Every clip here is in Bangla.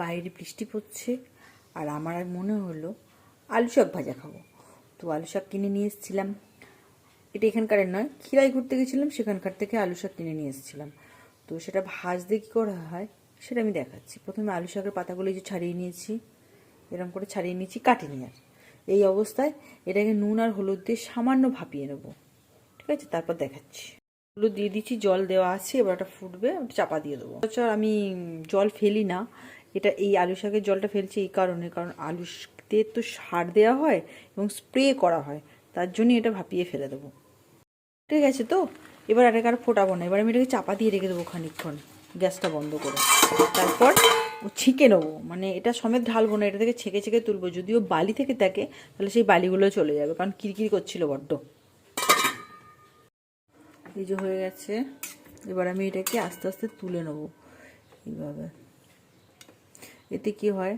বাইরে বৃষ্টি পড়ছে, আর আমার আর মনে হলো আলু শাক ভাজা খাব। তো আলু শাক কিনে নিয়ে এসেছিলাম। এটা এখানকার নয়, খিরাই ঘুরতে গেছিলাম, সেখানকার থেকে আলু শাক কিনে নিয়ে এসেছিলাম। তো সেটা ভাজতে কী করা হয় সেটা আমি দেখাচ্ছি। প্রথমে আলু শাকের পাতাগুলো যে ছাড়িয়ে নিয়েছি এরকম করে ছাড়িয়ে নিয়েছি, কাটে নিয়ে আর। এই অবস্থায় এটাকে নুন আর হলুদ দিয়ে সামান্য ভাপিয়ে নেব। ঠিক আছে, তারপর দেখাচ্ছি। হলুদ দিয়ে দিচ্ছি, জল দেওয়া আছে, এবার ওটা ফুটবে চাপা দিয়ে দেবো। আমি জল ফেলি না এটা এই আলু শাকের জলটা ফেলছি এই কারণে, কারণ আলুতে তো সার দেওয়া হয় এবং স্প্রে করা হয়, তার জন্য এটা ভাপিয়ে ফেলে দেবো। ঠিক আছে তো? এবার এটাকে আর ফোটাবো না, এবার আমি এটাকে চাপা দিয়ে রেখে দেবো খানিকক্ষণ, গ্যাসটা বন্ধ করে। তারপর ও ছেঁকে নেব মানে এটা সমেত ঢালবো না, এটা থেকে ছেঁকে ছেঁকে তুলবো, যদিও বালি থেকে থাকে, তাহলে সেই বালিগুলো চলে যাবে, কারণ কিরকির করছিল বড্ড। এই যে হয়ে গেছে, এবার আমি এটাকে আস্তে আস্তে তুলে নেব, এইভাবে। এতে কি হয়?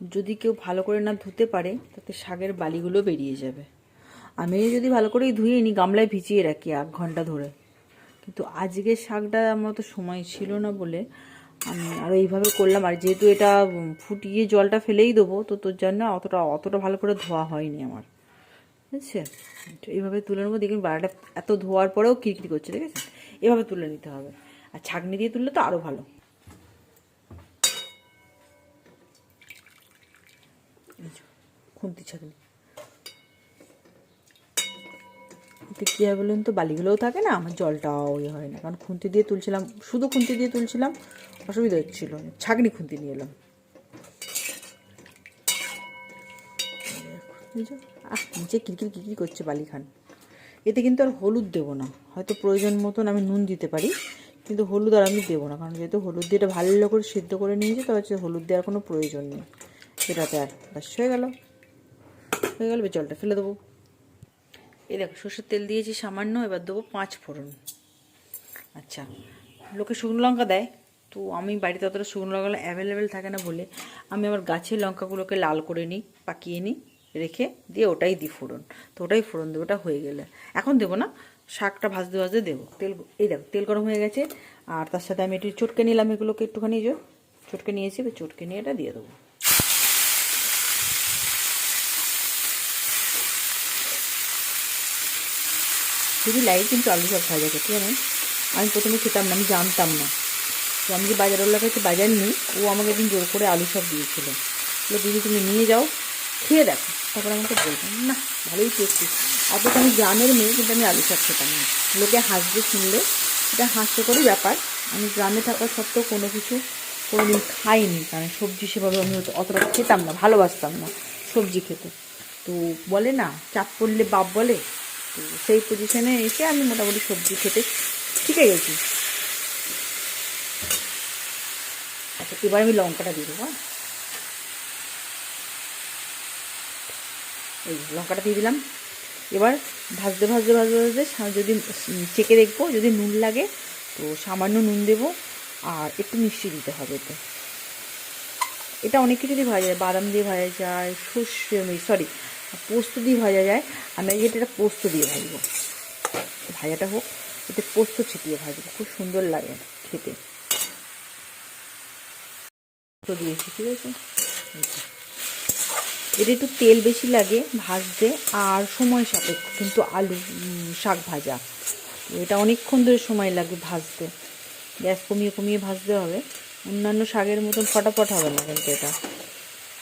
যদি কেউ ভালো করে না ধুতে পারে, তাতে শাকের বালিগুলো বেরিয়ে যাবে। আমি যদি ভালো করেই ধুয়ে নিই গামলায় ভিজিয়ে রাখি এক ঘণ্টা ধরে। কিন্তু আজকে শাকটা আমার তো সময় ছিল না বলে আমি আর এইভাবে করলাম। আর যেহেতু এটা ফুটিয়ে জলটা ফেলেই দেবো, তো তোর জন্য অতটা অতটা ভালো করে ধোয়া হয়নি আমার। বুঝছে? এইভাবে তুলে নেব। দেখুন বাড়াটা এত ধোয়ার পরেও কিরকিরি করছে, ঠিক আছে? এভাবে তুলে নিতে হবে। আর ছাঁকনি দিয়ে তুললে তো আরও ভালো। খুন্তি ছাঁকনি এতে কী হয় বলুন তো, বালিগুলোও থাকে না? আমার জলটাও ইয়ে হয় না। কারণ খুন্তি দিয়ে তুলছিলাম, শুধু খুন্তি দিয়ে তুলছিলাম, অসুবিধা হচ্ছিল ছাঁকনি খুন্তি নিয়ে এলাম। আহ, নিচে কিরকির কিরকির করছে বালি খান এতে কিন্তু আর হলুদ দেবো না। হয়তো প্রয়োজন মতন আমি নুন দিতে পারি, কিন্তু হলুদ আর আমি দেবো না। কারণ যেহেতু হলুদ দিয়ে এটা ভালো করে সিদ্ধ করে নিয়েছি তো হচ্ছে হলুদ দেওয়ার কোনো প্রয়োজন নেই। সেটাতে আর ব্যাস, হয়ে গেল। হয়ে গেল জলটা ফেলে দেবো। এই দেখো, সর্ষের তেল দিয়েছি সামান্য, এবার দেবো পাঁচ ফোড়ন। আচ্ছা লোকে শুকনো লঙ্কা দেয়, তো আমি বাড়িতে অতটা শুকনো লঙ্কা অ্যাভেলেবেল থাকে না বলে আমি আমার গাছের লঙ্কাগুলোকে লাল করে নিই, পাকিয়ে নিই, রেখে দিয়ে ওটাই দিই ফোড়ন। তো ওটাই ফোড়ন দেবো, ওটা হয়ে গেলে। এখন দেবো না, শাকটা ভাজতে ভাজতে দেবো। তেল, এই দেখো, তেল গরম হয়ে গেছে, আর তার সাথে আমি একটু চটকে নিলাম এগুলোকে একটুখানি যে, চটকে নিয়েছি চটকে নিয়ে এটা দিয়ে দেবো। খুবই লাইট কিন্তু আলু সব ভাজা খেতে জানেন? আমি প্রথমে খেতাম না, আমি জানতাম না। তো আমি যে বাজারওয়ালার কাছে বাজার নিই, ও আমাকে একদিন জোর করে আলু সব দিয়েছিল। বলে, দিদি, তুমি নিয়ে যাও, খেয়ে দেখো। তারপর আমাকে বলতাম না, ভালোই টেস্টি অথচ আমি গ্রামের মেয়ে, কিন্তু আমি আলু শাক খেতাম না। লোকে হাসবে শুনলে, এটা হাস্য করে ব্যাপার। আমি গ্রামে থাকা সত্ত্বেও কোনো কিছু কোনোদিন খাইনি, কারণ সবজি সেভাবে আমি অতটা খেতাম না, ভালোবাসতাম না সবজি খেতে। তো বলে না, চাপ পড়লে বাপ বলে? সেই পজিশনে এসে আমি মোটামুটি সবজি খেতে শিখে গেছি। আচ্ছা এবার আমি লঙ্কাটা দিয়ে দেবো হ্যাঁ? এই লঙ্কাটা দিয়ে দিলাম। এবার ভাজতে ভাজতে ভাজতে ভাজতে যদি চেকে দেখব, যদি নুন লাগে, তো সামান্য নুন দেবো আর একটু মিষ্টি দিতে হবে এতে। এটা অনেক কিছু দিয়ে ভাজা যায়, বাদাম দিয়ে ভাজা যায়, সর্ষে, সরি পোস্ত দিয়ে ভাজা যায়। আমি যেটা এটা পোস্ত দিয়ে ভাজবো। ভাজাটা হোক, এতে পোস্ত ছিটিয়ে ভাজবো। খুব সুন্দর লাগে খেতে। তো দিয়েছি, ঠিক আছে? এটা একটু তেল বেশি লাগে ভাজতে আর সময় সাপেক্ষ, কিন্তু আলু শাক ভাজা। এটা অনেকক্ষণ ধরে সময় লাগে ভাজতে। গ্যাস কমিয়ে কমিয়ে ভাজতে হবে। অন্যান্য শাকের মতন ফটাফট হবে না কিন্তু এটা।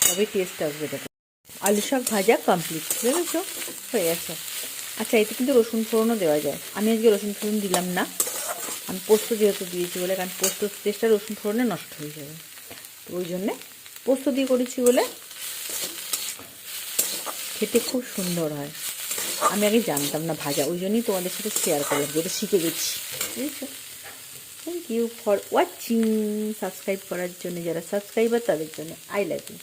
তবে টেস্ট আসবে এটাতে। আলু শাক ভাজা কমপ্লিট বুঝেছ? হয়ে গেছে। আচ্ছা এতে কিন্তু রসুন ফোড়নও দেওয়া যায়। আমি আজকে রসুন ফোড়ন দিলাম না। আমি পোস্ত যেহেতু দিয়েছি বলে, কারণ পোস্ত টেস্টটা রসুন ফোড়নে নষ্ট হয়ে যাবে। তো ওই জন্যে পোস্ত দিয়ে করেছি বলে খেতে খুব সুন্দর হয়। আমি আগে জানতাম না ভাজা, ওই জন্যই তোমাদের সাথে শেয়ার করলাম যেটা শিখে গেছি, বুঝেছ? Thank you for watching subscribe করার জন্য, যারা সাবস্ক্রাইবার তাদের জন্য আই লাভ ইউ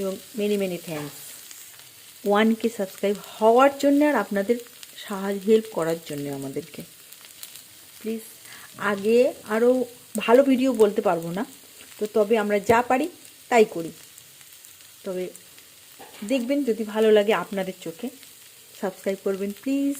এবং many many thanks one K subscribe হওয়ার জন্য আর আপনাদের সাহায্য হেল্প করার জন্য আমাদেরকে। প্লিজ আগে আরও ভালো ভিডিও বলতে পারব না, তো তবে আমরা যা পারি তাই করি। তবে দেখবেন যদি ভালো লাগে আপনাদের চোখে সাবস্ক্রাইব করবেন প্লিজ